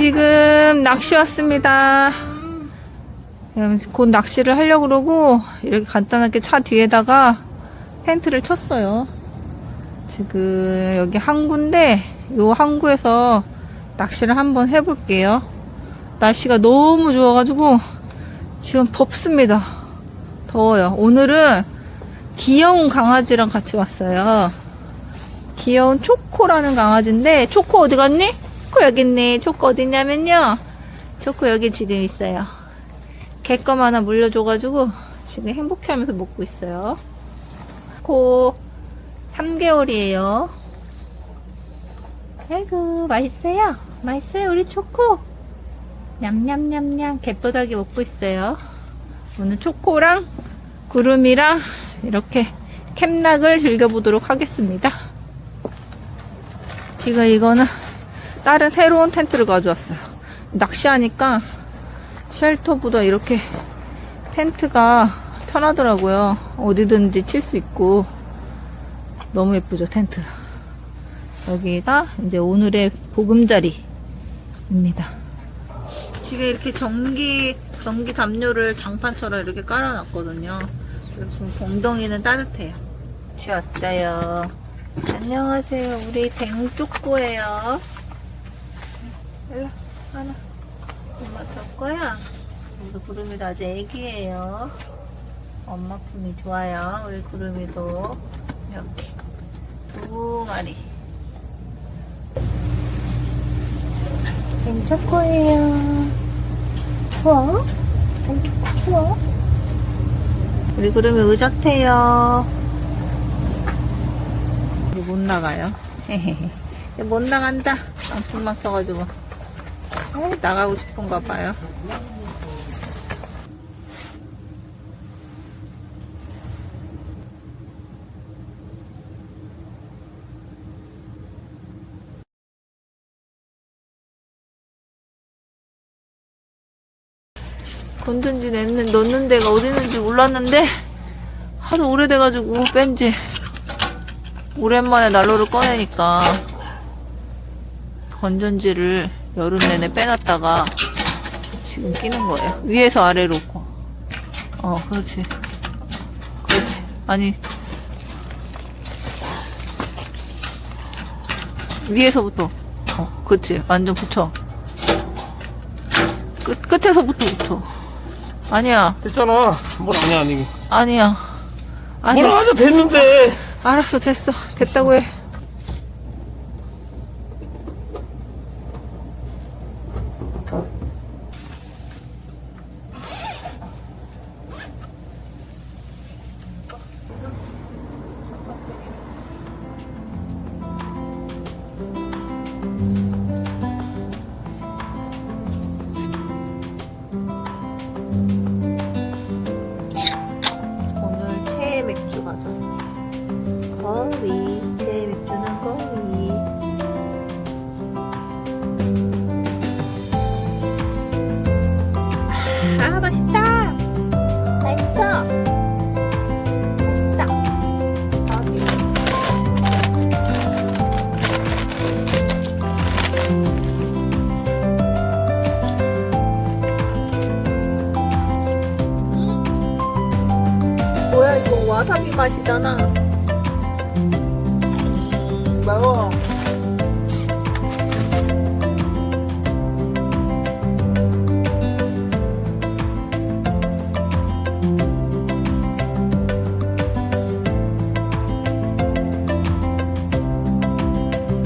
지금 낚시 왔습니다. 곧 낚시를 하려고 그러고 이렇게 간단하게 차 뒤에다가 텐트를 쳤어요. 지금 여기 항구인데 요 항구에서 낚시를 한번 해볼게요. 날씨가 너무 좋아가지고 지금 덥습니다. 더워요. 오늘은 귀여운 강아지랑 같이 왔어요. 귀여운 초코라는 강아지인데 초코 어디 갔니? 초코 여기 있네. 초코 어디냐면요. 초코 여기 지금 있어요. 개껌 하나 물려줘가지고 지금 행복해 하면서 먹고 있어요. 초코 3개월이에요. 아이고 맛있어요. 맛있어요 우리 초코. 냠냠냠냠 개뼈다귀 먹고 있어요. 오늘 초코랑 구름이랑 이렇게 캠락을 즐겨보도록 하겠습니다. 지금 이거는 다른 새로운 텐트를 가져왔어요. 낚시하니까 쉘터보다 이렇게 텐트가 편하더라고요. 어디든지 칠 수 있고 너무 예쁘죠 텐트. 여기가 이제 오늘의 보금자리입니다. 지금 이렇게 전기 전기 담요를 장판처럼 이렇게 깔아놨거든요. 지금 엉덩이는 따뜻해요. 같이 왔어요. 안녕하세요. 우리 댕쪽고예요. 일로 하나. 엄마 줄 거야. 우리 구름이도 아직 애기예요. 엄마 품이 좋아요. 우리 구름이도 이렇게 두 마리. 댕초코예요. 추워? 댕초코 추워? 우리 구름이 의젓해요. 못 나가요. 못 나간다. 안풀 막혀가지고. 어, 나가고 싶은가 봐요. 건전지 냈는, 넣는 데가 어디 있는지 몰랐는데, 하도 오래돼가지고 뺀지. 오랜만에 난로를 꺼내니까, 건전지를 여름 내내 빼놨다가, 지금 끼는 거예요. 위에서 아래로. 어, 그렇지. 그렇지. 아니, 위에서부터. 어, 그렇지. 완전 붙여. 끝, 끝에서부터 붙여. 아니야. 됐잖아. 뭘 아니야, 아니. 아니야. 아니, 뭘 하자 됐는데. 알았어, 됐어. 됐다고 해. 와사비 맛이잖아. 매워.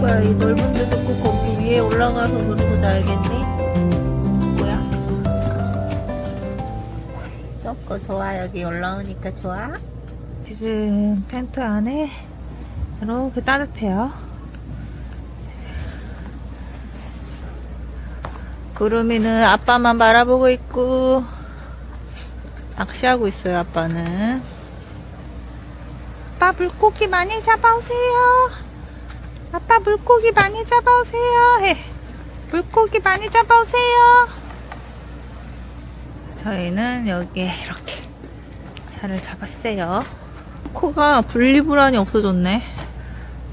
뭐야 이 넓은 데서 꼭 거기 위에 올라가서 그러고 자야겠니? 뭐야? 저거 좋아 여기 올라오니까 좋아? 지금 텐트 안에 이렇게 따뜻해요 구름이는 아빠만 바라보고 있고 낚시하고 있어요 아빠는 아빠 물고기 많이 잡아오세요 아빠 물고기 많이 잡아오세요. 해. 물고기 많이 잡아오세요. 저희는 여기에 이렇게 차를 잡았어요. 코가 분리불안이 없어졌네.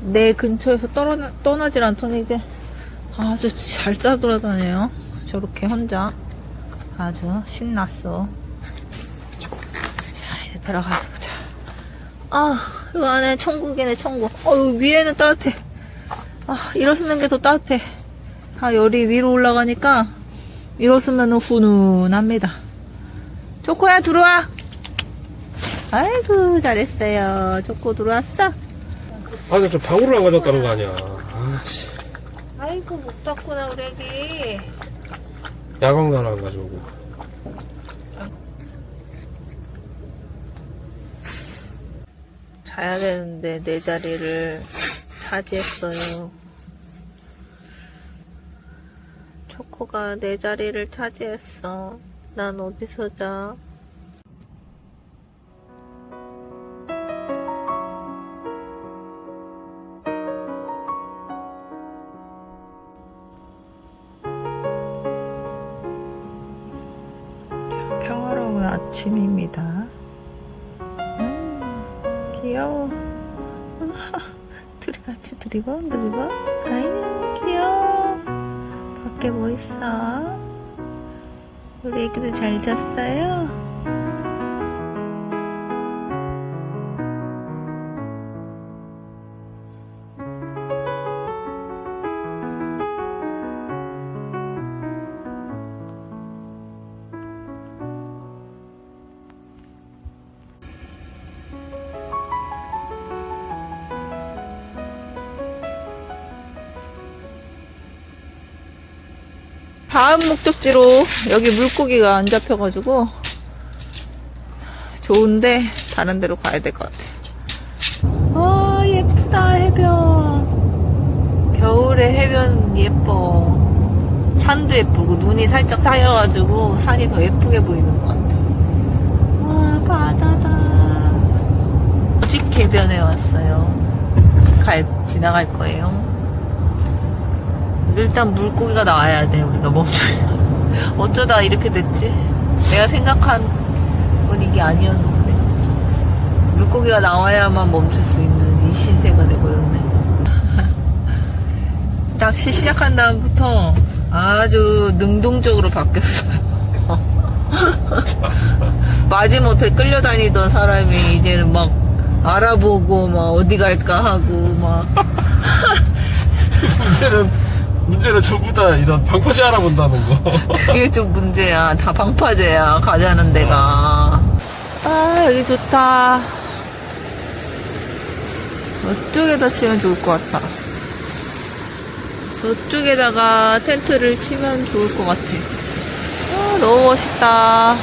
내 근처에서 떠나, 떠나질 않더니 이제 아주 잘 따돌아다녀요. 저렇게 혼자. 아주 신났어. 야, 이제 들어가서 보자. 아, 이 안에 천국이네, 천국. 어, 위에는 따뜻해. 아, 일어서는 게 더 따뜻해. 아, 열이 위로 올라가니까 일어서면 훈훈합니다. 초코야, 들어와. 아이고, 잘했어요. 초코 들어왔어? 아니 저 방울을 안 가져왔다는 거 아니야 아씨 아이고, 못 닦구나, 우리 애기. 야광도 안 가져오고 자야 되는데 내 자리를 차지했어요. 초코가 내 자리를 차지했어. 난 어디서 자? 아침입니다. 음, 귀여워. 둘이 같이 드리버, 드리버. 아이, 귀여워. 밖에 뭐 있어? 우리 애기들 잘 잤어요? 다음 목적지로 여기 물고기가 안 잡혀가지고 좋은데 다른 데로 가야 될 것 같아요. 아 예쁘다 해변. 겨울에 해변 예뻐. 산도 예쁘고 눈이 살짝 쌓여가지고 산이 더 예쁘게 보이는 것 같아. 와 바다다. 직 해변에 왔어요. 갈 지나갈 거예요. 일단 물고기가 나와야 돼 우리가 멈추면. 어쩌다 이렇게 됐지? 내가 생각한 건 이게 아니었는데. 물고기가 나와야만 멈출 수 있는 이 신세가 돼버렸네. 낚시 시작한 다음부터 아주 능동적으로 바뀌었어요. 마지못해 끌려다니던 사람이 이제는 막 알아보고 막 어디 갈까 하고 막. 문제는 문제는 전부 다 이런 방파제 알아본다는 거 그게 좀 문제야. 다 방파제야. 가자는 데가. 아, 여기 좋다. 저쪽에다 치면 좋을 것 같아. 저쪽에다가 텐트를 치면 좋을 것 같아. 아, 너무 멋있다.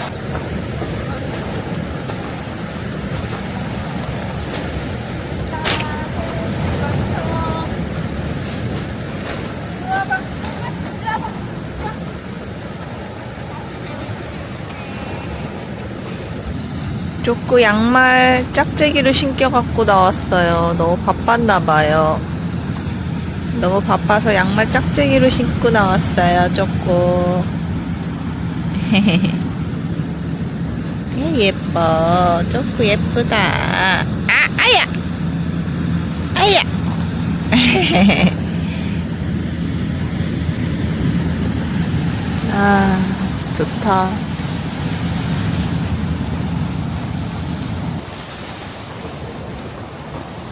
쪼꾸 양말 짝재기로 신겨 갖고 나왔어요. 너무 바빴나봐요. 너무 바빠서 양말 짝재기로 신고 나왔어요, 쪼꾸. 예뻐. 쪼꾸 예쁘다. 아, 아야! 아야! 아, 좋다.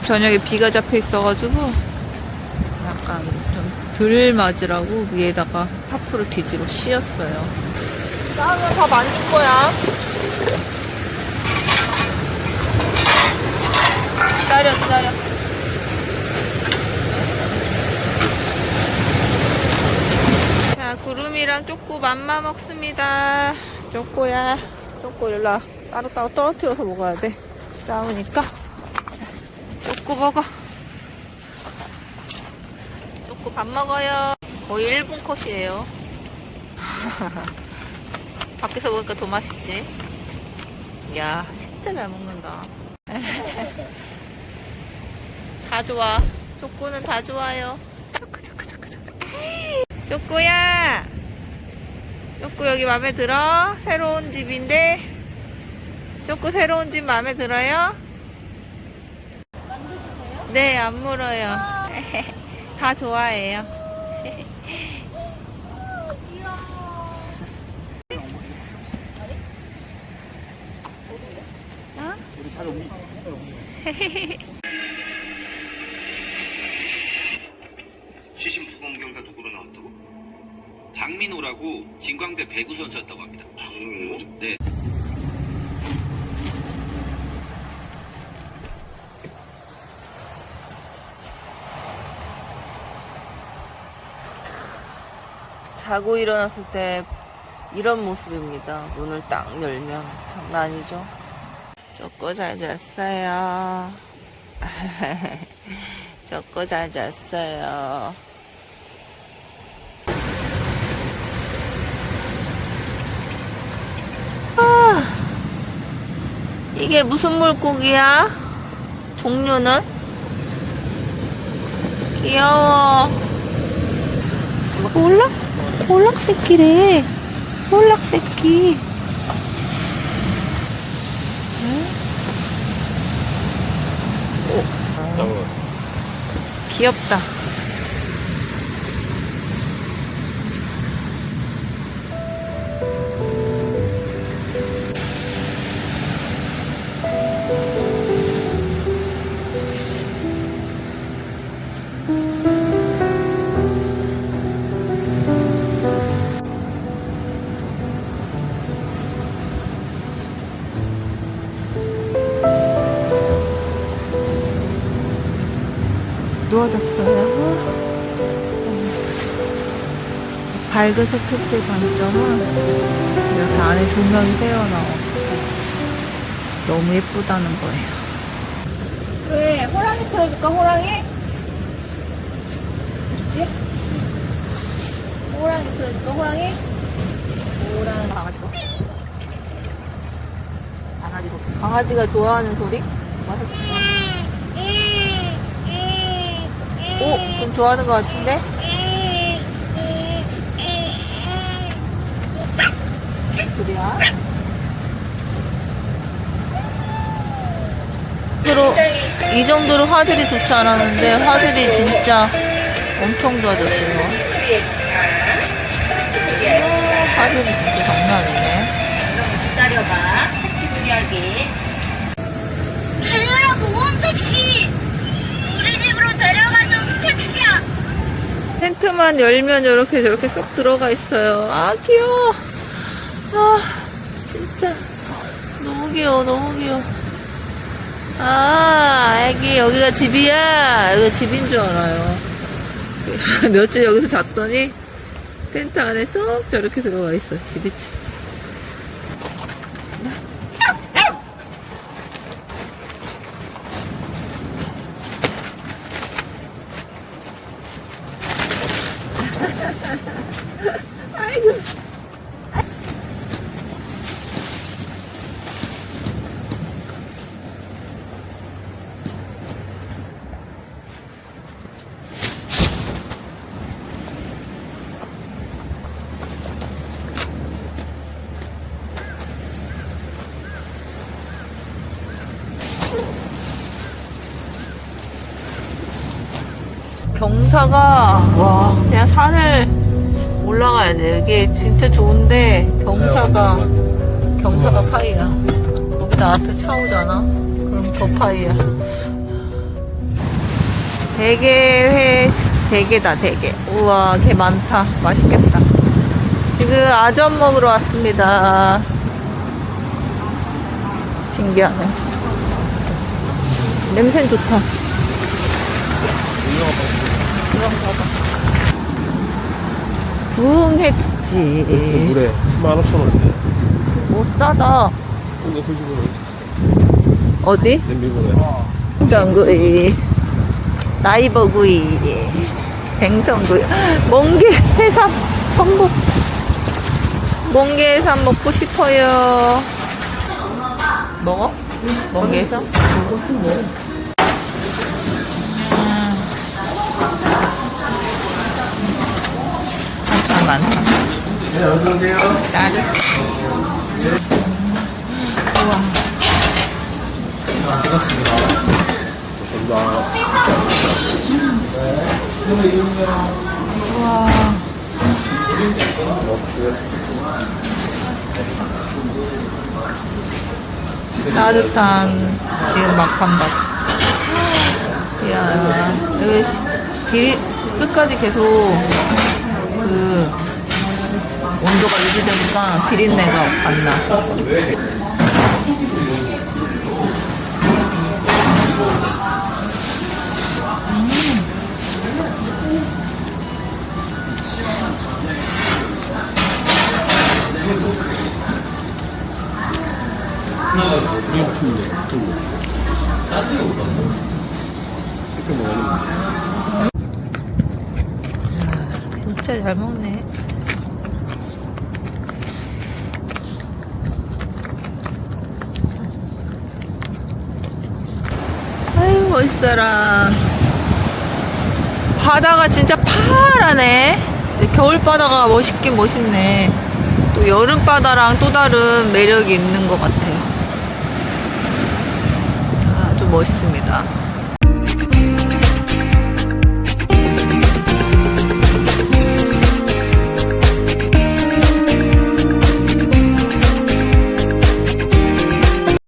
저녁에 비가 잡혀 있어가지고 약간 좀덜 맞으라고 위에다가 타프를 뒤집어 씌웠어요. 싸우면 다 만질 거야. 기다려, 기다려. 자, 구름이랑 쪼꼬 맘마 먹습니다. 쪼꼬야. 쪼꼬 일로 따로따로 떨어뜨려서 먹어야 돼. 싸우니까. 쪼꼬 먹어. 쪼꼬 밥 먹어요. 거의 1분 컷이에요. 밖에서 보니까 더 맛있지? 이야, 진짜 잘 먹는다. 다 좋아. 쪼꼬는 다 좋아요. 쪼꼬, 쪼꼬, 쪼꼬. 에이, 쪼꼬야! 쪼꼬 여기 마음에 들어? 새로운 집인데? 쪼꼬 새로운 집 마음에 들어요? 네, 안 물어요. 다 좋아해요. 시신 부검경가 누구로 나왔다고? 박민호라고 진광대 배구 선수였다고 합니다. 박민호? 네. 자고 일어났을 때 이런 모습입니다. 문을 딱 열면 장난 아니죠? 저거 잘 잤어요. 저거 잘 잤어요. 아, 이게 무슨 물고기야? 종류는? 귀여워. 볼락? 볼락 새끼래. 볼락 새끼. 잠깐만. 귀엽다. 누워졌어요. 밝은색 특제 관점은 이렇게 안에 조명이 새어나오고 너무 예쁘다는 거예요. 왜? 호랑이 틀어줄까, 호랑이? 예? 호랑이 틀어줄까, 호랑이? 호랑이. 강아지가? 강아지가. 강아지가 좋아하는 소리? 맛있구나. 오, 좀 좋아하는 것 같은데? 앞으로 이 정도로 화질이 좋지 않았는데 화질이 진짜 엄청 좋아졌어요. 아, 화질이 진짜 텐트만 열면 이렇게 저렇게 쏙 들어가 있어요. 아, 귀여워. 아, 진짜. 너무 귀여워, 너무 귀여워. 아, 애기, 여기가 집이야. 여기가 집인 줄 알아요. 며칠 여기서 잤더니 텐트 안에 쏙 저렇게 들어가 있어. 집이 집. 아이 경사가 와 그냥 산을 올라가야 돼. 이게 진짜 좋은데 경사가 경사가 파이야. 거기다 앞에 차 오잖아. 그럼 더 파이야. 대게 회 대게다 대게. 우와 게 많다. 맛있겠다. 지금 아점 먹으러 왔습니다. 신기하네. 냄새 좋다. 부흥했지. 물에 15,000원인데. 못 싸다. 근데 그 집은 어디? 냄비구네. 생선구이, 나이버구이, 생선구이, 멍게 해삼, 전복. 멍게 해삼 먹고 싶어요. 먹어? 멍게 해삼? 먹고 싶네. 한참 많다. 네, 어서오세요. 나를. 우와. 감사합니다. 우와. 와. 따뜻한 지금 막한밥. 이야, 여기 비 끝까지 계속 그 온도가 유지되니까 비린내가 안 나. 잘 먹네. 아유, 멋있어라. 바다가 진짜 파라네. 겨울 바다가 멋있긴 멋있네. 또 여름 바다랑 또 다른 매력이 있는 것 같아요. 아주 멋있습니다.